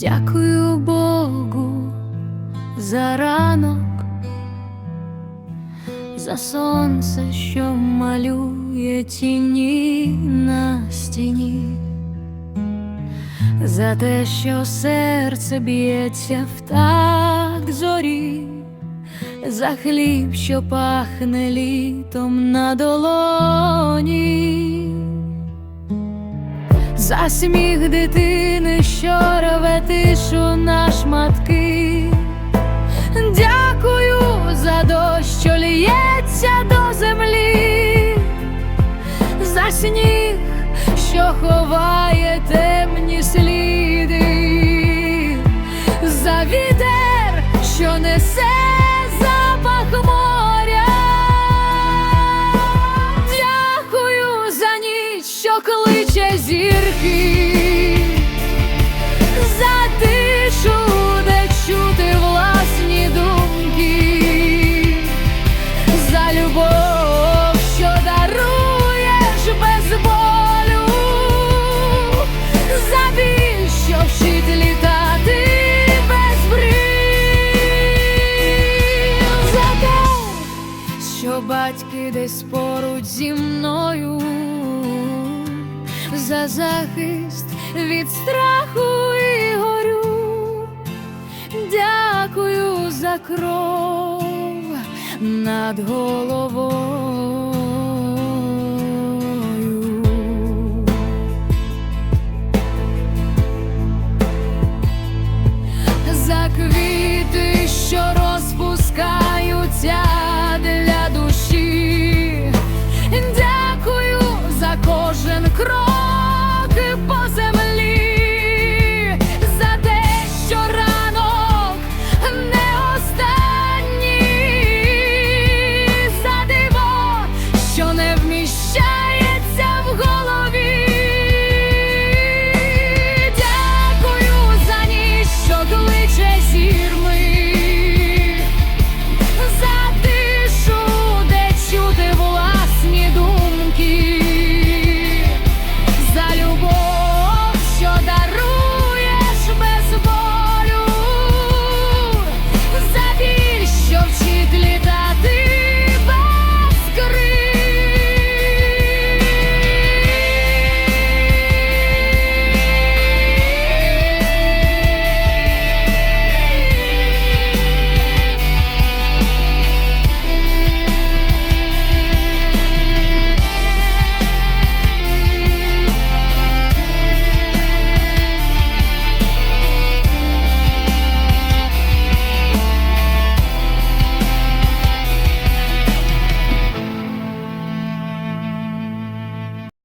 Дякую Богу за ранок, за сонце, що малює тіні на стіні, за те, що серце б'ється в такт зорі, за хліб, що пахне літом на долоні. За сміх дитини, що лється до землі, за сніг, що ховає темні сліди, за вітер, що несе запах моря. Дякую за ніч, що кличе зірки, колись поруч зі мною, за захист від страху і горю, дякую за кров над головою. За квіт